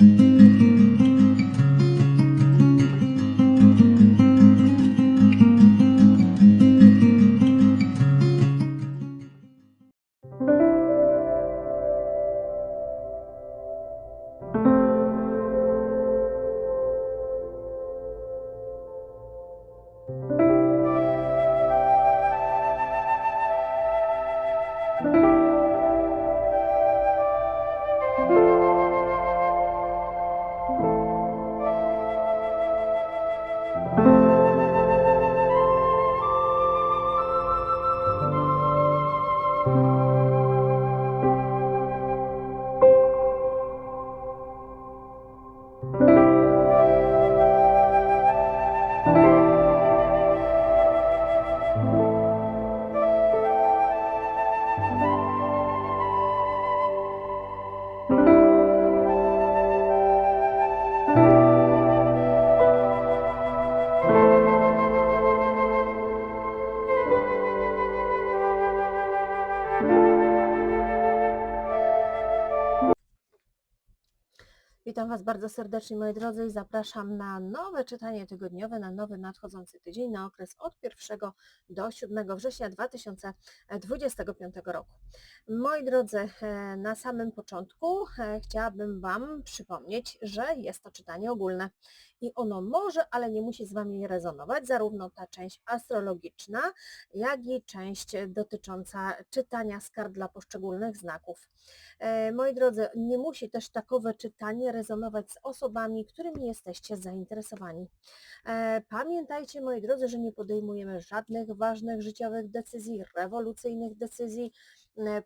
Witam Was bardzo serdecznie moi drodzy i zapraszam na nowe czytanie tygodniowe, na nowy nadchodzący tydzień, na okres od 1 do 7 września 2025 roku. Moi drodzy, e, na samym początku e, chciałabym Wam przypomnieć, że jest to czytanie ogólne i ono może, ale nie musi z Wami rezonować, zarówno ta część astrologiczna, jak i część dotycząca czytania z dla poszczególnych znaków. E, Moi drodzy, nie musi też takowe czytanie rezonować z osobami, którymi jesteście zainteresowani. E, Pamiętajcie, moi drodzy, że nie podejmujemy żadnych ważnych życiowych decyzji, rewolucyjnych decyzji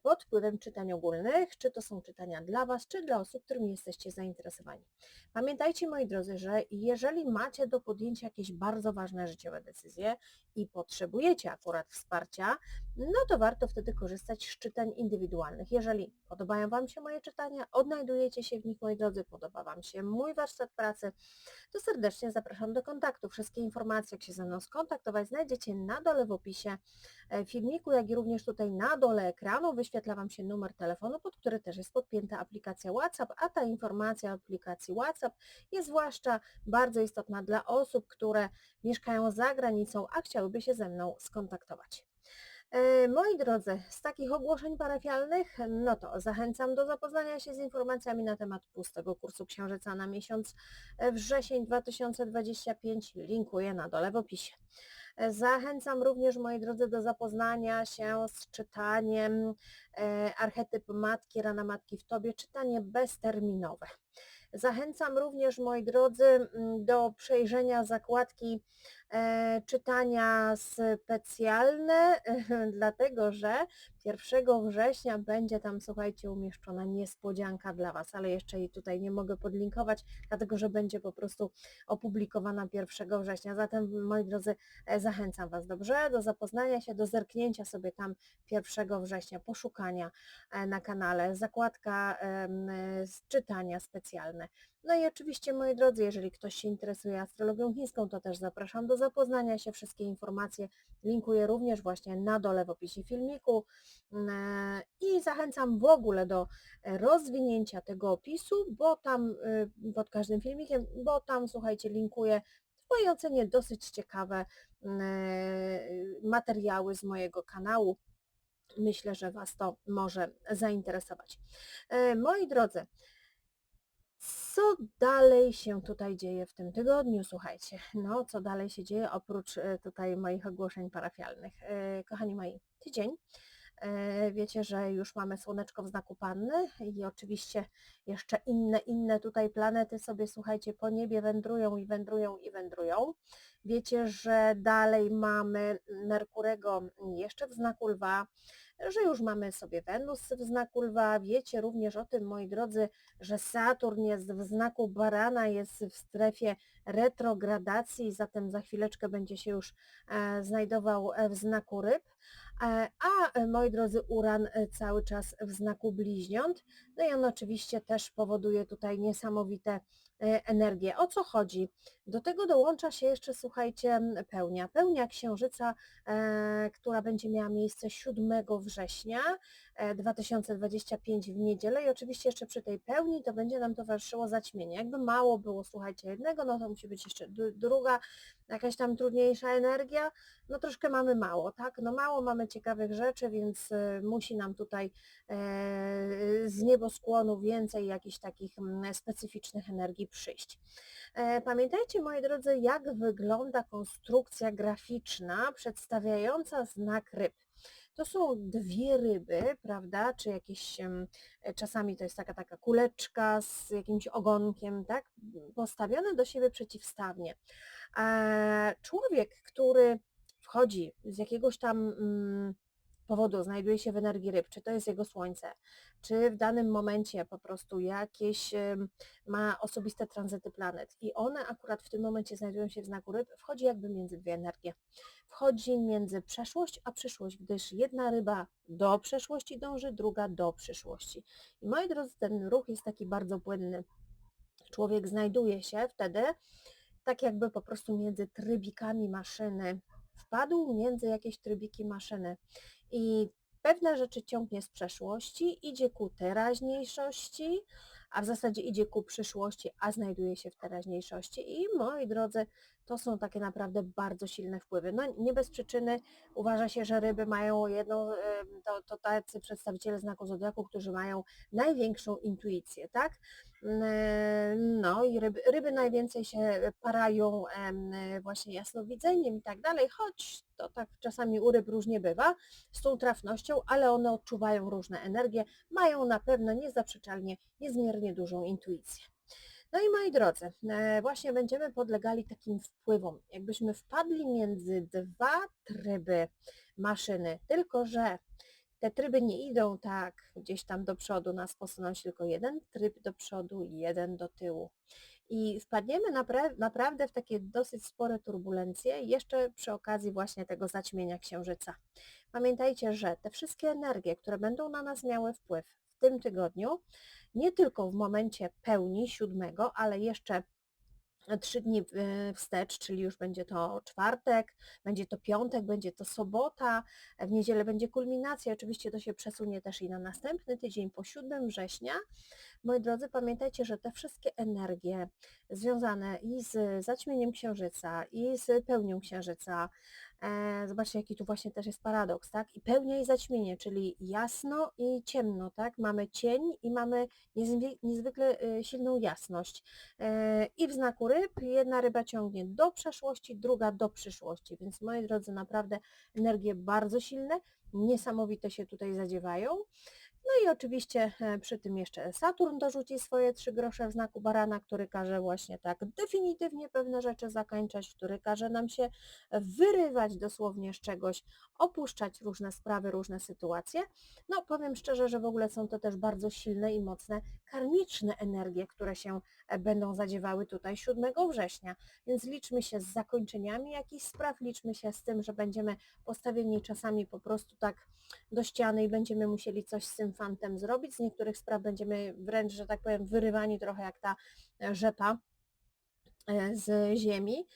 pod wpływem czytań ogólnych, czy to są czytania dla Was, czy dla osób, którymi jesteście zainteresowani. Pamiętajcie, moi drodzy, że jeżeli macie do podjęcia jakieś bardzo ważne życiowe decyzje i potrzebujecie akurat wsparcia, no to warto wtedy korzystać z czytań indywidualnych. Jeżeli podobają Wam się moje czytania, odnajdujecie się w nich, moi drodzy, podoba Wam się mój warsztat pracy, to serdecznie zapraszam do kontaktu. Wszystkie informacje, jak się ze mną skontaktować, znajdziecie na dole w opisie e, filmiku, jak i również tutaj na dole ekranu wyświetla Wam się numer telefonu, pod który też jest podpięta aplikacja WhatsApp, a ta informacja o aplikacji WhatsApp jest zwłaszcza bardzo istotna dla osób, które mieszkają za granicą, a chciałyby się ze mną skontaktować. E, Moi drodzy, z takich ogłoszeń parafialnych, no to zachęcam do zapoznania się z informacjami na temat pustego kursu Księżyca na miesiąc e, wrzesień 2025. Linkuję na dole w opisie. Zachęcam również, moi drodzy, do zapoznania się z czytaniem e, archetyp matki, rana matki w tobie, czytanie bezterminowe. Zachęcam również, moi drodzy, m, do przejrzenia zakładki czytania specjalne, dlatego że 1 września będzie tam, słuchajcie, umieszczona niespodzianka dla Was, ale jeszcze jej tutaj nie mogę podlinkować, dlatego że będzie po prostu opublikowana 1 września. Zatem, moi drodzy, e, zachęcam Was, dobrze, do zapoznania się, do zerknięcia sobie tam 1 września, poszukania e, na kanale, zakładka e, czytania specjalne. No i oczywiście, moi drodzy, jeżeli ktoś się interesuje astrologią chińską, to też zapraszam do zapoznania się. Wszystkie informacje linkuję również właśnie na dole w opisie filmiku Mm, i zachęcam w ogóle do e, rozwinięcia tego opisu, bo tam y, pod każdym filmikiem, bo tam, słuchajcie, linkuję w mojej ocenie dosyć ciekawe mm, e, materiały z mojego kanału. Myślę, że Was to może zainteresować. E, Moi drodzy, co dalej się tutaj dzieje w tym tygodniu? Słuchajcie, no co dalej się dzieje oprócz e, tutaj moich ogłoszeń parafialnych. E, Kochani moi, tydzień. E, Wiecie, że już mamy słoneczko w znaku panny i oczywiście jeszcze inne, inne tutaj planety sobie, słuchajcie, po niebie wędrują i wędrują i wędrują. Wiecie, że dalej mamy Merkurego jeszcze w znaku lwa, że już mamy sobie Wenus w znaku lwa. Wiecie również o tym, moi drodzy, że Saturn jest w znaku barana, jest w strefie retrogradacji, zatem za chwileczkę będzie się już e, znajdował e, w znaku ryb. E, A e, moi drodzy, Uran e, cały czas w znaku bliźniąt. No i on oczywiście też powoduje tutaj niesamowite energie. O co chodzi? Do tego dołącza się jeszcze, słuchajcie, pełnia. Pełnia księżyca, która będzie miała miejsce 7 września. E, 2025 w niedzielę i oczywiście jeszcze przy tej pełni to będzie nam towarzyszyło zaćmienie. Jakby mało było, słuchajcie, jednego, no to musi być jeszcze dru- druga, jakaś tam trudniejsza energia, no troszkę mamy mało, tak? No mało mamy ciekawych rzeczy, więc e, musi nam tutaj e, z nieboskłonu więcej jakichś takich mm, specyficznych energii przyjść. E, Pamiętajcie, moi drodzy, jak wygląda konstrukcja graficzna przedstawiająca znak ryb. To są dwie ryby, prawda, czy jakieś, e, czasami to jest taka taka kuleczka z jakimś ogonkiem, tak, postawione do siebie przeciwstawnie. Człowiek, który wchodzi z jakiegoś tam mm, powodu, znajduje się w energii ryb, czy to jest jego słońce, czy w danym momencie po prostu jakieś ma osobiste tranzyty planet i one akurat w tym momencie znajdują się w znaku ryb, wchodzi jakby między dwie energie. Wchodzi między przeszłość a przyszłość, gdyż jedna ryba do przeszłości dąży, druga do przyszłości. I moi drodzy, ten ruch jest taki bardzo płynny. Człowiek znajduje się wtedy tak jakby po prostu między trybikami maszyny. Wpadł między jakieś trybiki maszyny i pewne rzeczy ciągnie z przeszłości, idzie ku teraźniejszości, a w zasadzie idzie ku przyszłości, a znajduje się w teraźniejszości. I moi drodzy, to są takie naprawdę bardzo silne wpływy. No nie bez przyczyny uważa się, że ryby mają jedną, to, to tacy przedstawiciele znaku zodiaku, którzy mają największą intuicję, tak? Mm, No i ryby, ryby najwięcej się parają właśnie jasnowidzeniem i tak dalej, choć to tak czasami u ryb różnie bywa z tą trafnością, ale one odczuwają różne energie, mają na pewno niezaprzeczalnie niezmiernie dużą intuicję. No i moi drodzy, e, właśnie będziemy podlegali takim wpływom. Jakbyśmy wpadli między dwa tryby maszyny, tylko że te tryby nie idą tak gdzieś tam do przodu, nas posunąć tylko jeden tryb do przodu i jeden do tyłu. I wpadniemy napra- naprawdę w takie dosyć spore turbulencje, jeszcze przy okazji właśnie tego zaćmienia księżyca. Pamiętajcie, że te wszystkie energie, które będą na nas miały wpływ w tym tygodniu, nie tylko w momencie pełni siódmego, ale jeszcze trzy dni w- wstecz, czyli już będzie to czwartek, będzie to piątek, będzie to sobota, w niedzielę będzie kulminacja, oczywiście to się przesunie też i na następny tydzień po 7 września. Moi drodzy, pamiętajcie, że te wszystkie energie związane i z zaćmieniem księżyca, i z pełnią księżyca, e, zobaczcie jaki tu właśnie też jest paradoks, tak? I pełnia i zaćmienie, czyli jasno i ciemno, tak? Mamy cień i mamy niezwykle e, silną jasność. E, I w znaku ryb jedna ryba ciągnie do przeszłości, druga do przyszłości, więc moi drodzy, naprawdę energie bardzo silne, niesamowite się tutaj zadziewają. No i oczywiście e, przy tym jeszcze Saturn dorzuci swoje trzy grosze w znaku barana, który każe właśnie tak definitywnie pewne rzeczy zakończać, który każe nam się wyrywać dosłownie z czegoś, opuszczać różne sprawy, różne sytuacje. No powiem szczerze, że w ogóle są to też bardzo silne i mocne karmiczne energie, które się będą zadziewały tutaj 7 września. Więc liczmy się z zakończeniami jakichś spraw, liczmy się z tym, że będziemy postawieni czasami po prostu tak do ściany i będziemy musieli coś z tym fantem zrobić. Z niektórych spraw będziemy wręcz, że tak powiem, wyrywani trochę jak ta e, rzepa e, z ziemi.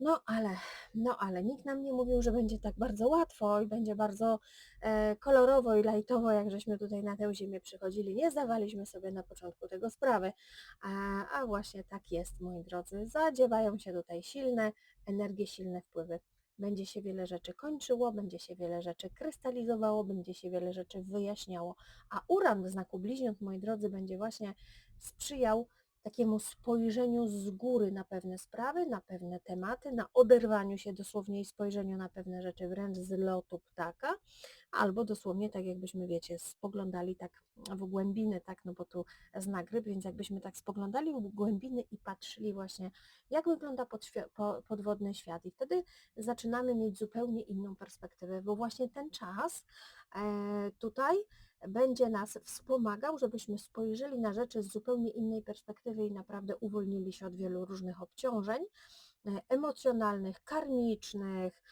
No ale, no ale nikt nam nie mówił, że będzie tak bardzo łatwo i będzie bardzo e, kolorowo i lajtowo, jak żeśmy tutaj na tę ziemię przychodzili. Nie zdawaliśmy sobie na początku tego sprawy, a, a właśnie tak jest, moi drodzy. Zadziewają się tutaj silne energie, silne wpływy. Będzie się wiele rzeczy kończyło, będzie się wiele rzeczy krystalizowało, będzie się wiele rzeczy wyjaśniało. A Uran w znaku bliźniąt, moi drodzy, będzie właśnie sprzyjał takiemu spojrzeniu z góry na pewne sprawy, na pewne tematy, na oderwaniu się dosłownie i spojrzeniu na pewne rzeczy wręcz z lotu ptaka, albo dosłownie tak jakbyśmy, wiecie, spoglądali tak w głębiny, tak, no bo tu znak ryb, więc jakbyśmy tak spoglądali w głębiny i patrzyli właśnie, jak wygląda podwodny świat. I wtedy zaczynamy mieć zupełnie inną perspektywę, bo właśnie ten czas e, tutaj będzie nas wspomagał, żebyśmy spojrzeli na rzeczy z zupełnie innej perspektywy i naprawdę uwolnili się od wielu różnych obciążeń e, emocjonalnych, karmicznych,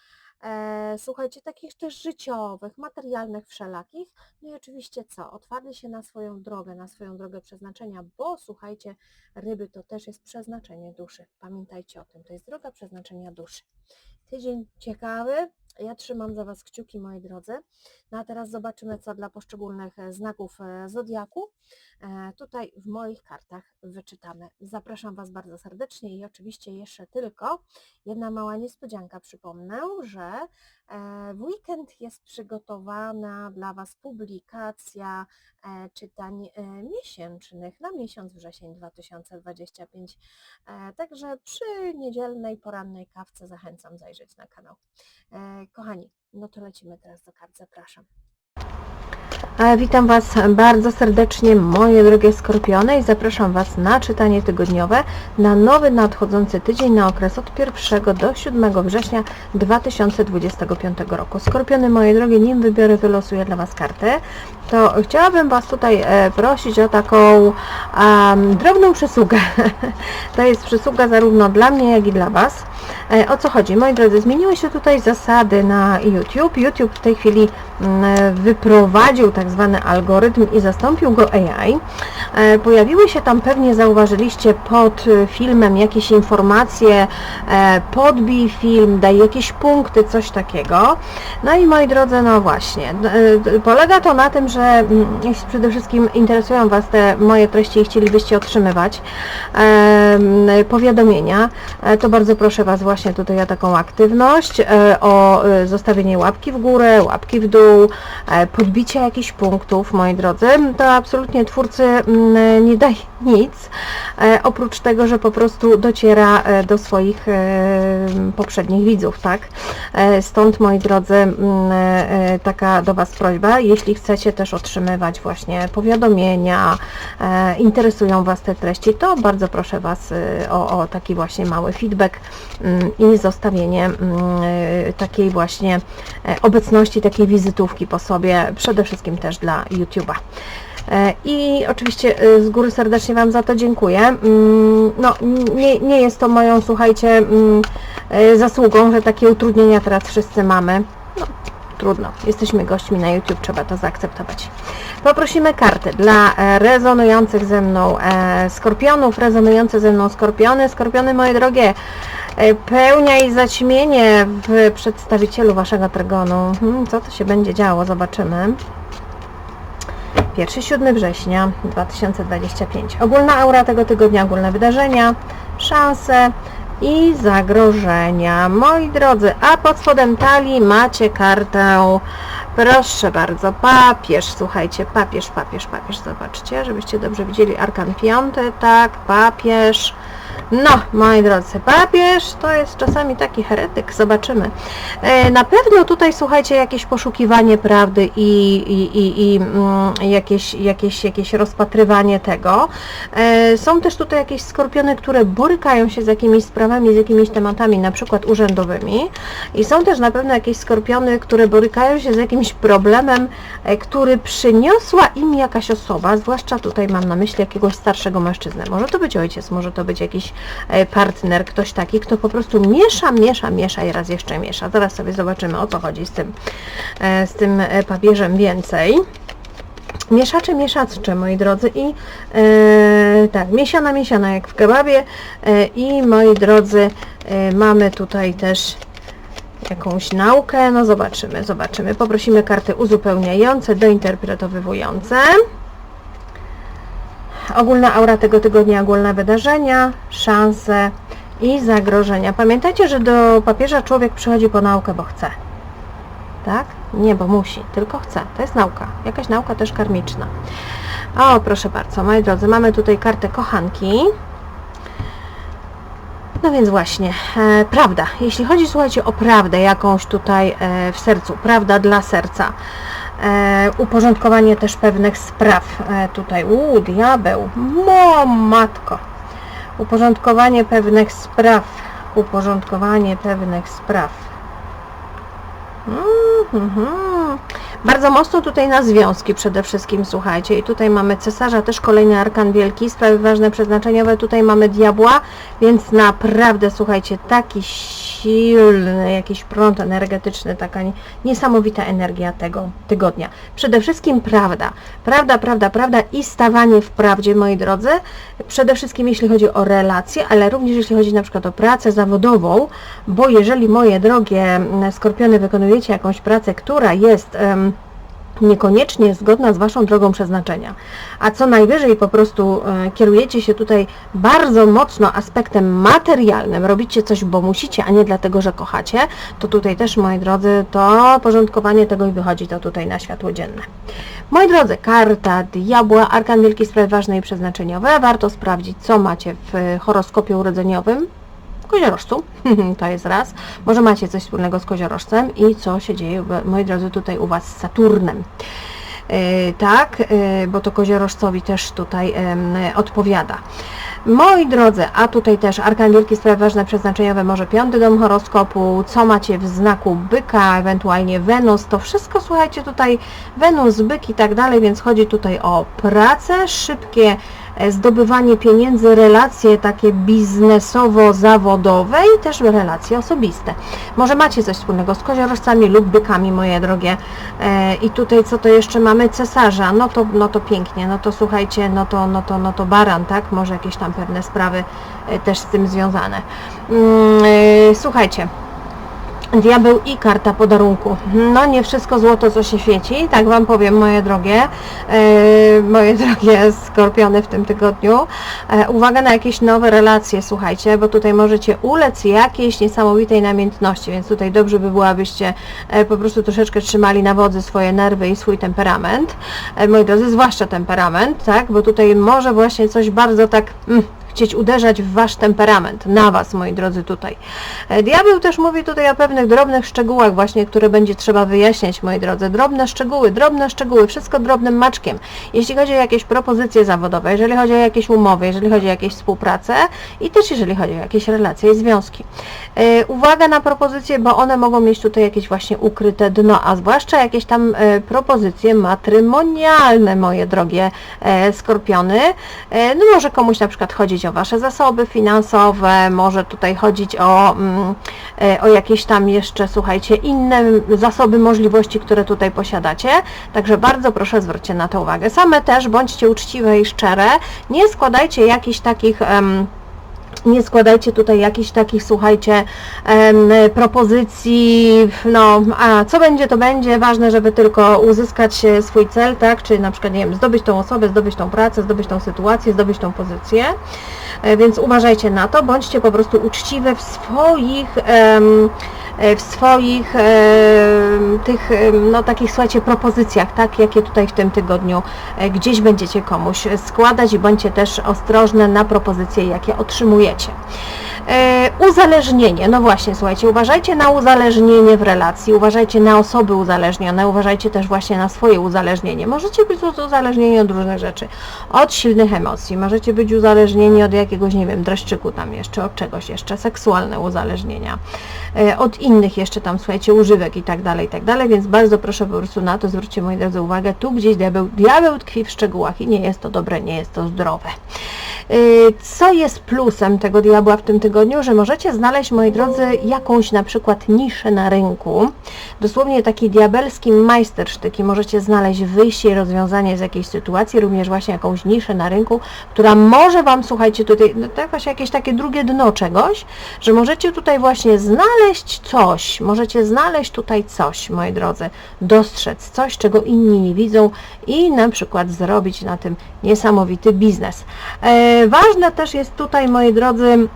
słuchajcie, takich też życiowych, materialnych, wszelakich. No i oczywiście co? Otwarli się na swoją drogę, na swoją drogę przeznaczenia, bo słuchajcie, ryby to też jest przeznaczenie duszy. Pamiętajcie o tym, to jest droga przeznaczenia duszy. Tydzień ciekawy, Ja trzymam za Was kciuki, moi drodzy. No a teraz zobaczymy, co dla poszczególnych e, znaków e, Zodiaku e, tutaj w moich kartach wyczytamy. Zapraszam Was bardzo serdecznie i oczywiście jeszcze tylko jedna mała niespodzianka. Przypomnę, że w weekend jest przygotowana dla Was publikacja czytań miesięcznych na miesiąc wrzesień 2025. Także przy niedzielnej porannej kawce zachęcam zajrzeć na kanał. Kochani, no to lecimy teraz do kart, zapraszam. E, witam Was bardzo serdecznie, moje drogie Skorpiony i zapraszam Was na czytanie tygodniowe na nowy nadchodzący tydzień na okres od 1 do 7 września 2025 roku. Skorpiony moje drogie, nim wybiorę, wylosuję dla Was kartę, to chciałabym Was tutaj e, prosić o taką um, drobną przysługę. to jest przysługa zarówno dla mnie, jak i dla Was. E, o co chodzi? Moi drodzy, zmieniły się tutaj zasady na YouTube. YouTube w tej chwili mm, wyprowadził tak zwany algorytm i zastąpił go AI. E, pojawiły się tam, pewnie zauważyliście, pod filmem jakieś informacje, e, podbij film, daj jakieś punkty, coś takiego. No i moi drodzy, no właśnie, polega to na tym, że mm, jeśli przede wszystkim interesują Was te moje treści i chcielibyście otrzymywać powiadomienia, to bardzo proszę Was właśnie tutaj o taką aktywność, e, o e, zostawienie łapki w górę, łapki w dół, e, podbicie jakichś punktów, moi drodzy. To absolutnie twórcy mm, nie daje nic, oprócz tego, że po prostu dociera do swoich poprzednich widzów, tak? Stąd, moi drodzy, mm, taka do Was prośba, jeśli chcecie też otrzymywać właśnie powiadomienia, interesują Was te treści, to bardzo proszę Was o, o taki właśnie mały feedback mm, i zostawienie takiej właśnie e, obecności, takiej wizytówki po sobie, przede wszystkim też dla YouTube'a. E, I oczywiście e, z góry serdecznie Wam za to dziękuję. Mm, no, nie, nie jest to moją, słuchajcie, mm, zasługą, że takie utrudnienia teraz wszyscy mamy. No, trudno. Jesteśmy gośćmi na YouTube, trzeba to zaakceptować. Poprosimy karty dla rezonujących ze mną skorpionów, rezonujące ze mną skorpiony. Skorpiony, moje drogie, E, pełnia i zaćmienie w przedstawicielu Waszego trygonu. Hmm, co to się będzie działo? Zobaczymy. 1-7 września 2025. Ogólna aura tego tygodnia, ogólne wydarzenia, szanse i zagrożenia. Moi drodzy, a pod spodem talii macie kartę, proszę bardzo, papież, słuchajcie, papież, papież, papież, zobaczcie, żebyście dobrze widzieli, arkan piąty, tak, papież, no, moi drodzy, papież to jest czasami taki heretyk, zobaczymy. E, na pewno tutaj, słuchajcie, jakieś poszukiwanie prawdy i, i, i, i mm, jakieś, jakieś, jakieś rozpatrywanie tego. E, są też tutaj jakieś skorpiony, które borykają się z jakimiś sprawami, z jakimiś tematami, na przykład urzędowymi. I są też na pewno jakieś skorpiony, które borykają się z jakimś problemem, e, który przyniosła im jakaś osoba, zwłaszcza tutaj mam na myśli jakiegoś starszego mężczyznę. Może to być ojciec, może to być jakiś partner, ktoś taki, kto po prostu miesza, miesza, miesza i raz jeszcze miesza. Zaraz sobie zobaczymy o co chodzi z tym, e, z tym e, papieżem więcej. Mieszacze, mieszacze, moi drodzy, i e, tak, miesiana, miesiana, jak w kebabie. E, I moi drodzy, e, mamy tutaj też jakąś naukę. No zobaczymy, zobaczymy. Poprosimy karty uzupełniające, dointerpretowywujące. Ogólna aura tego tygodnia, ogólne wydarzenia, szanse i zagrożenia. Pamiętajcie, że do papieża człowiek przychodzi po naukę, bo chce. Tak? Nie, bo musi, tylko chce. To jest nauka. Jakaś nauka też karmiczna. O, proszę bardzo, moi drodzy, mamy tutaj kartę kochanki. No więc właśnie, e, prawda. Jeśli chodzi, słuchajcie, o prawdę jakąś tutaj e, w sercu, prawda dla serca. E, uporządkowanie też pewnych spraw. E, tutaj, u diabeł, mo matko. Uporządkowanie pewnych spraw. Uporządkowanie pewnych spraw. Mm -hmm. Bardzo mocno tutaj na związki przede wszystkim, słuchajcie. I tutaj mamy cesarza, też kolejny arkan wielki, sprawy ważne, przeznaczeniowe. Tutaj mamy diabła, więc naprawdę, słuchajcie, taki silny jakiś prąd energetyczny, taka nie- niesamowita energia tego tygodnia. Przede wszystkim prawda, prawda, prawda, prawda i stawanie w prawdzie, moi drodzy. Przede wszystkim jeśli chodzi o relacje, ale również jeśli chodzi na przykład o pracę zawodową, bo jeżeli moje drogie mm, skorpiony wykonujecie jakąś pracę, która jest... em, niekoniecznie zgodna z Waszą drogą przeznaczenia, a co najwyżej po prostu e, kierujecie się tutaj bardzo mocno aspektem materialnym, robicie coś, bo musicie, a nie dlatego, że kochacie, to tutaj też, moi drodzy, to porządkowanie tego i wychodzi to tutaj na światło dzienne. Moi drodzy, karta diabła, arkan wielki spraw ważne i przeznaczeniowe. Warto sprawdzić, co macie w horoskopie urodzeniowym, koziorożcu, to jest raz. Może macie coś wspólnego z koziorożcem i co się dzieje, moi drodzy, tutaj u Was z Saturnem. E, tak, e, bo to koziorożcowi też tutaj em, odpowiada. Moi drodzy, a tutaj też Arkan Wielki Sprawy Ważne Przeznaczeniowe, może piąty dom horoskopu, co macie w znaku byka, ewentualnie Wenus, to wszystko słuchajcie tutaj, Wenus, byk i tak dalej, więc chodzi tutaj o pracę, szybkie zdobywanie pieniędzy, relacje takie biznesowo-zawodowe i też relacje osobiste. Może macie coś wspólnego z koziorożcami lub bykami, moje drogie. E, I tutaj co to jeszcze mamy? Cesarza. No to, no to pięknie. No to słuchajcie, no to, no to, no to baran, tak? Może jakieś tam pewne sprawy e, też z tym związane. Mm, e, Słuchajcie. Diabeł i karta podarunku. No nie wszystko złoto, co się świeci, tak Wam powiem, moje drogie, e, moje drogie skorpiony w tym tygodniu. E, uwaga na jakieś nowe relacje, słuchajcie, bo tutaj możecie ulec jakiejś niesamowitej namiętności, więc tutaj dobrze by było, abyście e, po prostu troszeczkę trzymali na wodzy swoje nerwy i swój temperament. E, moi drodzy, zwłaszcza temperament, tak, bo tutaj może właśnie coś bardzo tak... Mm, chcieć uderzać w Wasz temperament, na Was, moi drodzy, tutaj. E, Diabeł też mówi tutaj o pewnych drobnych szczegółach właśnie, które będzie trzeba wyjaśniać, moi drodzy. Drobne szczegóły, drobne szczegóły, wszystko drobnym maczkiem. Jeśli chodzi o jakieś propozycje zawodowe, jeżeli chodzi o jakieś umowy, jeżeli chodzi o jakieś współpracę i też jeżeli chodzi o jakieś relacje i związki. E, Uwaga na propozycje, bo one mogą mieć tutaj jakieś właśnie ukryte dno, a zwłaszcza jakieś tam e, propozycje matrymonialne, moje drogie skorpiony. No może komuś na przykład chodzić o Wasze zasoby finansowe, może tutaj chodzić o, mm, e, o jakieś tam jeszcze, słuchajcie, inne zasoby, możliwości, które tutaj posiadacie. Także bardzo proszę zwróćcie na to uwagę. Same też bądźcie uczciwe i szczere. Nie składajcie jakichś takich... em, nie składajcie tutaj jakichś takich, słuchajcie, propozycji, no, a co będzie, to będzie, ważne, żeby tylko uzyskać e, swój cel, tak, czy na przykład, nie wiem, zdobyć tą osobę, zdobyć tą pracę, zdobyć tą sytuację, zdobyć tą pozycję, E, więc uważajcie na to, bądźcie po prostu uczciwe w swoich, em, w swoich em, tych, em, no takich, słuchajcie, propozycjach, tak, jakie tutaj w tym tygodniu e, gdzieś będziecie komuś składać i bądźcie też ostrożne na propozycje, jakie otrzymujecie. E, uzależnienie, no właśnie, słuchajcie, uważajcie na uzależnienie w relacji, uważajcie na osoby uzależnione, uważajcie też właśnie na swoje uzależnienie. Możecie być uz- uzależnieni od różnych rzeczy, od silnych emocji, możecie być uzależnieni od jakiegoś, nie wiem, dreszczyku tam jeszcze, od czegoś jeszcze, seksualne uzależnienia, e, od innych jeszcze tam, słuchajcie, używek i tak dalej, i tak dalej, więc bardzo proszę po prostu na to, zwróćcie moi drodzy uwagę, tu gdzieś diabeł, diabeł tkwi w szczegółach i nie jest to dobre, nie jest to zdrowe. Y, Co jest plusem tego diabła w tym tygodniu, że możecie znaleźć, moi drodzy, jakąś na przykład niszę na rynku, dosłownie taki diabelski majstersztyk i możecie znaleźć wyjście i rozwiązanie z jakiejś sytuacji, również właśnie jakąś niszę na rynku, która może Wam, słuchajcie, tutaj, no to właśnie jakieś takie drugie dno czegoś, że możecie tutaj właśnie znaleźć coś, możecie znaleźć tutaj coś, moi drodzy, dostrzec coś, czego inni nie widzą i na przykład zrobić na tym niesamowity biznes. E, ważne też jest tutaj, moi drodzy,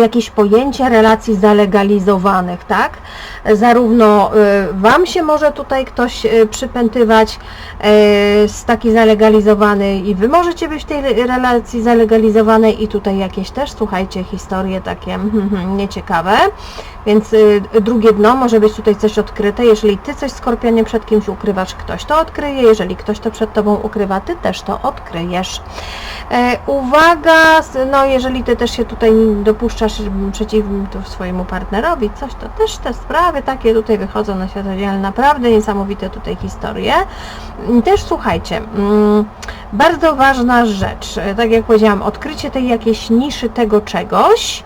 jakieś pojęcie relacji zalegalizowanych, tak? Zarówno y, Wam się może tutaj ktoś y, przypętywać y, z taki zalegalizowany i Wy możecie być w tej re- relacji zalegalizowanej i tutaj jakieś też, słuchajcie, historie takie hmm, nieciekawe, więc drugie dno może być tutaj coś odkryte, jeżeli Ty coś skorpionie przed kimś ukrywasz, ktoś to odkryje, jeżeli ktoś to przed Tobą ukrywa, Ty też to odkryjesz. E, uwaga, no jeżeli Ty też się tutaj dopuszczasz m, przeciw tu swojemu partnerowi, coś, to też te sprawy takie tutaj wychodzą na światło dzienne, naprawdę niesamowite tutaj historie. Mm, Też słuchajcie, mm, bardzo ważna rzecz, tak jak powiedziałam, odkrycie tej jakiejś niszy tego czegoś,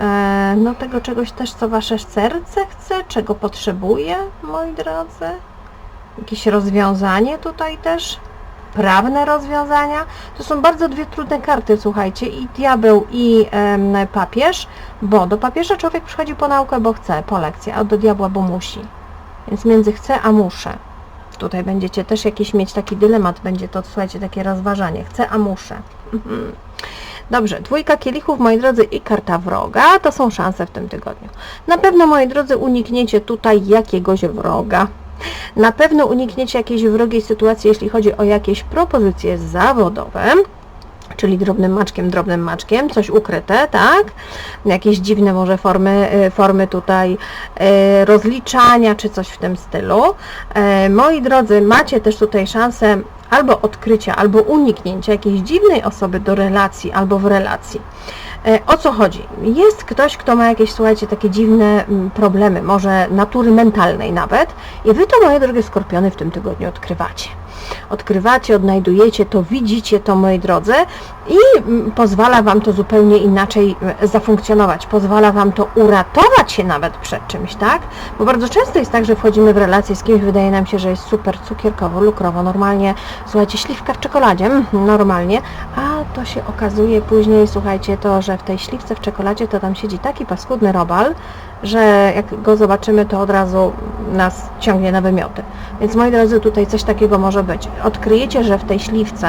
e, no tego czegoś też, co wasze serce chce, czego potrzebuje, moi drodzy. Jakieś rozwiązanie tutaj też, prawne rozwiązania. To są bardzo dwie trudne karty, słuchajcie, i diabeł i em, papież, bo do papieża człowiek przychodzi po naukę, bo chce, po lekcję, a do diabła, bo musi. Więc między chcę, a muszę. Tutaj będziecie też jakiś mieć taki dylemat, będzie to, słuchajcie, takie rozważanie. Chcę, a muszę. Mhm. Dobrze, dwójka kielichów, moi drodzy, i karta wroga, to są szanse w tym tygodniu. Na pewno, moi drodzy, unikniecie tutaj jakiegoś wroga. Na pewno unikniecie jakiejś wrogiej sytuacji, jeśli chodzi o jakieś propozycje zawodowe, czyli drobnym maczkiem, drobnym maczkiem, coś ukryte, tak? Jakieś dziwne może formy, y, formy tutaj y, rozliczania, czy coś w tym stylu. E, Moi drodzy, macie też tutaj szansę albo odkrycia, albo uniknięcia jakiejś dziwnej osoby do relacji, albo w relacji. E, O co chodzi? Jest ktoś, kto ma jakieś, słuchajcie, takie dziwne mm, problemy, może natury mentalnej nawet i Wy to, moje drogie skorpiony, w tym tygodniu odkrywacie. Odkrywacie, odnajdujecie to, widzicie to, moi drodzy i mm, pozwala Wam to zupełnie inaczej e, zafunkcjonować, pozwala Wam to uratować się nawet przed czymś, tak? Bo bardzo często jest tak, że wchodzimy w relację z kimś, wydaje nam się, że jest super cukierkowo, lukrowo, normalnie, słuchajcie, śliwka w czekoladzie, mhm, normalnie, a to się okazuje później, słuchajcie, to, że w tej śliwce w czekoladzie to tam siedzi taki paskudny robal, że jak go zobaczymy, to od razu nas ciągnie na wymioty. Więc moi drodzy, tutaj coś takiego może być. Odkryjecie, że w tej śliwce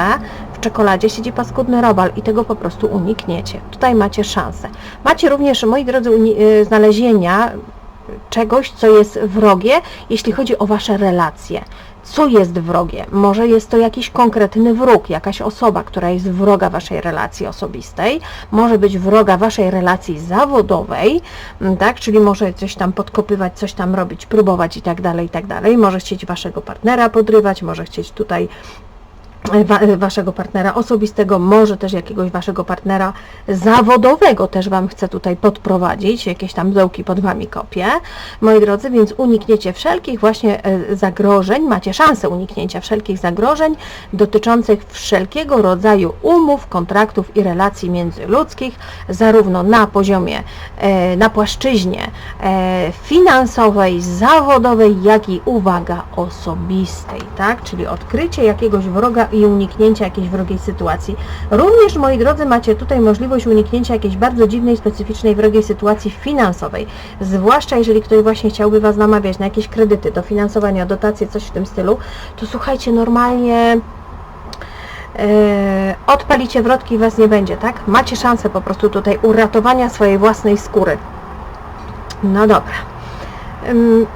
w czekoladzie siedzi paskudny robal i tego po prostu unikniecie. Tutaj macie szansę. Macie również, moi drodzy, y, znalezienia czegoś, co jest wrogie, jeśli chodzi o Wasze relacje. Co jest wrogie? Może jest to jakiś konkretny wróg, jakaś osoba, która jest wroga Waszej relacji osobistej, może być wroga Waszej relacji zawodowej, tak, czyli może coś tam podkopywać, coś tam robić, próbować i tak dalej, i tak dalej. Może chcieć Waszego partnera podrywać, może chcieć tutaj waszego partnera osobistego, może też jakiegoś waszego partnera zawodowego też Wam chcę tutaj podprowadzić, jakieś tam dołki pod Wami kopie, moi drodzy, więc unikniecie wszelkich właśnie e, zagrożeń, macie szansę uniknięcia wszelkich zagrożeń dotyczących wszelkiego rodzaju umów, kontraktów i relacji międzyludzkich, zarówno na poziomie, e, na płaszczyźnie e, finansowej, zawodowej, jak i uwaga osobistej, tak? Czyli odkrycie jakiegoś wroga i uniknięcie jakiejś wrogiej sytuacji. Również, moi drodzy, macie tutaj możliwość uniknięcia jakiejś bardzo dziwnej, specyficznej, wrogiej sytuacji finansowej. Zwłaszcza jeżeli ktoś właśnie chciałby Was namawiać na jakieś kredyty, dofinansowania, dotacje, coś w tym stylu, to słuchajcie, normalnie e, odpalicie wrotki i Was nie będzie, tak? Macie szansę po prostu tutaj uratowania swojej własnej skóry. No dobra. Ym,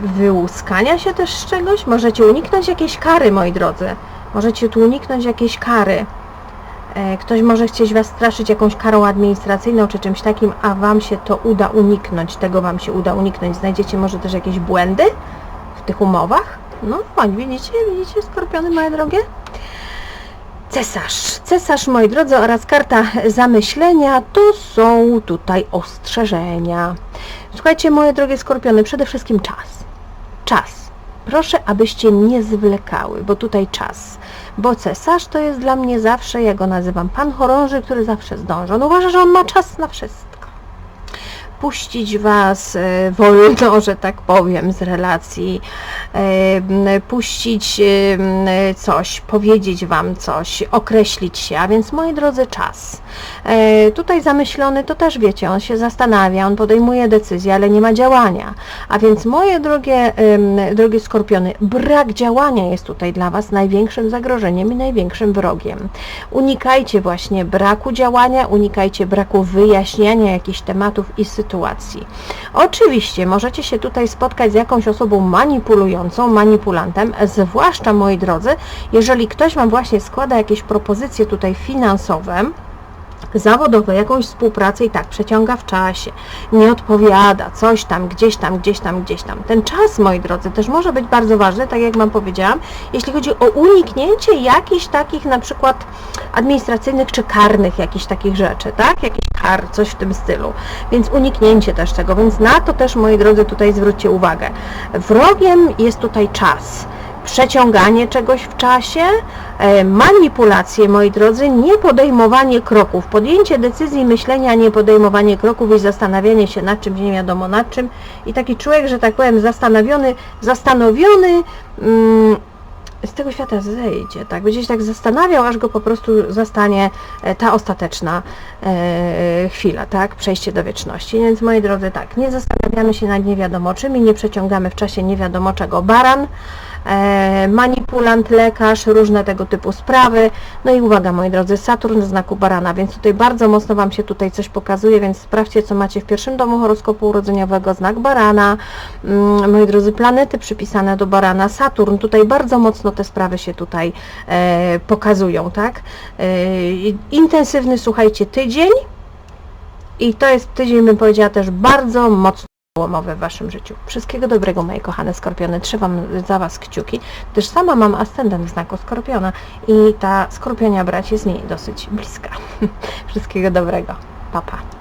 Wyłuskania się też z czegoś? Możecie uniknąć jakiejś kary, moi drodzy. Możecie tu uniknąć jakiejś kary. E, Ktoś może chcieć Was straszyć jakąś karą administracyjną czy czymś takim, a Wam się to uda uniknąć. Tego Wam się uda uniknąć. Znajdziecie może też jakieś błędy w tych umowach? No, fajnie, widzicie, widzicie, skorpiony moje drogie? Cesarz. Cesarz, moi drodzy, oraz karta zamyślenia to są tutaj ostrzeżenia. Słuchajcie, moje drogie skorpiony, przede wszystkim czas. Czas. Proszę, abyście nie zwlekały, bo tutaj czas. Bo cesarz to jest dla mnie zawsze, ja go nazywam pan chorąży, który zawsze zdąży. On uważa, że on ma czas na wszystko. Puścić Was e, wolno, że tak powiem, z relacji, e, puścić e, coś, powiedzieć Wam coś, określić się, a więc moi drodzy, czas. Tutaj zamyślony to też wiecie, on się zastanawia, on podejmuje decyzje, ale nie ma działania. A więc moje drogie, drogie skorpiony, brak działania jest tutaj dla Was największym zagrożeniem i największym wrogiem. Unikajcie właśnie braku działania, unikajcie braku wyjaśniania jakichś tematów i sytuacji. Oczywiście możecie się tutaj spotkać z jakąś osobą manipulującą, manipulantem, zwłaszcza moi drodzy, jeżeli ktoś Wam właśnie składa jakieś propozycje tutaj finansowe, zawodowe, jakąś współpracę i tak przeciąga w czasie, nie odpowiada, coś tam, gdzieś tam, gdzieś tam, gdzieś tam. Ten czas, moi drodzy, też może być bardzo ważny, tak jak Wam powiedziałam, jeśli chodzi o uniknięcie jakichś takich na przykład administracyjnych czy karnych jakichś takich rzeczy, tak? Jakichś kar, coś w tym stylu. Więc uniknięcie też tego, więc na to też, moi drodzy, tutaj zwróćcie uwagę. Wrogiem jest tutaj czas przeciąganie czegoś w czasie, e, manipulacje, moi drodzy, nie podejmowanie kroków, podjęcie decyzji, myślenia, nie podejmowanie kroków i zastanawianie się nad czymś, nie wiadomo nad czym. I taki człowiek, że tak powiem, zastanowiony, zastanowiony, mm, z tego świata zejdzie, tak? Będzie się tak zastanawiał, aż go po prostu zastanie e, ta ostateczna e, chwila, tak? Przejście do wieczności. Więc moi drodzy, tak, nie zastanawiamy się nad nie wiadomo czym i nie przeciągamy w czasie nie wiadomo czego. Baran, manipulant, lekarz, różne tego typu sprawy. No i uwaga, moi drodzy, Saturn w znaku barana, więc tutaj bardzo mocno Wam się tutaj coś pokazuje, więc sprawdźcie, co macie w pierwszym domu horoskopu urodzeniowego, znak barana. Mm, moi drodzy, planety przypisane do barana, Saturn, tutaj bardzo mocno te sprawy się tutaj e, pokazują, tak? E, intensywny, słuchajcie, tydzień i to jest tydzień, bym powiedziała, też bardzo mocno przełomowy w Waszym życiu. Wszystkiego dobrego, moje kochane skorpiony. Trzymam za Was kciuki, gdyż sama mam ascendent w znaku skorpiona i ta skorpionia brać jest mi dosyć bliska. Wszystkiego dobrego. Pa, pa.